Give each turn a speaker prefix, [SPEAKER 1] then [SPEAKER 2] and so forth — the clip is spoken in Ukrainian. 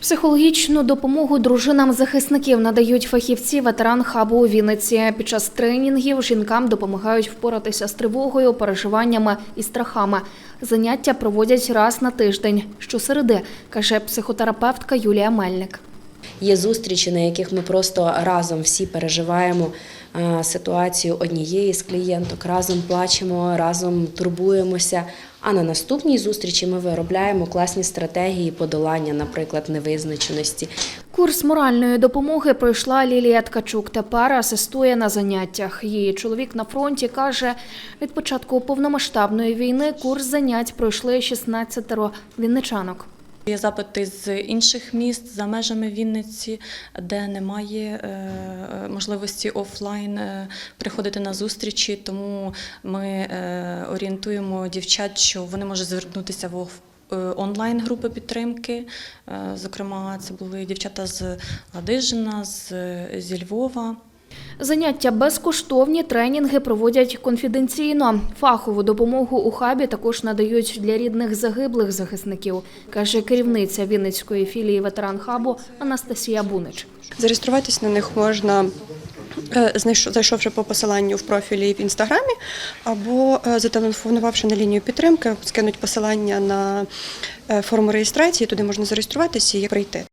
[SPEAKER 1] Психологічну допомогу дружинам захисників надають фахівці ветеран хабу у Вінниці. Під час тренінгів жінкам допомагають впоратися з тривогою, переживаннями і страхами. Заняття проводять раз на тиждень, щосереди, каже психотерапевтка Юлія Мельник.
[SPEAKER 2] Є зустрічі, на яких ми просто разом всі переживаємо ситуацію однієї з клієнток, разом плачемо, разом турбуємося. А на наступній зустрічі ми виробляємо класні стратегії подолання, наприклад, невизначеності.
[SPEAKER 1] Курс моральної допомоги пройшла Лілія Ткачук. Тепер асистує на заняттях. Її чоловік на фронті каже, від початку повномасштабної війни курс занять пройшли 16 вінничанок.
[SPEAKER 3] Є запити з інших міст за межами Вінниці, де немає е, можливості офлайн е, приходити на зустрічі. Тому ми е, орієнтуємо дівчат, що вони можуть звернутися в е, онлайн групи підтримки. Е, Зокрема, це були дівчата з Ладижина, з, зі Львова.
[SPEAKER 1] Заняття безкоштовні, тренінги проводять конфіденційно. Фахову допомогу у хабі також надають для рідних загиблих захисників, каже керівниця Вінницької філії ветеран хабу Анастасія Бунич.
[SPEAKER 4] Зареєструватись на них можна. е, Зайшовши по посиланню в профілі в інстаграмі, або е, зателефонувавши на лінію підтримки, скинуть посилання на е, форму реєстрації, туди можна зареєструватися і прийти.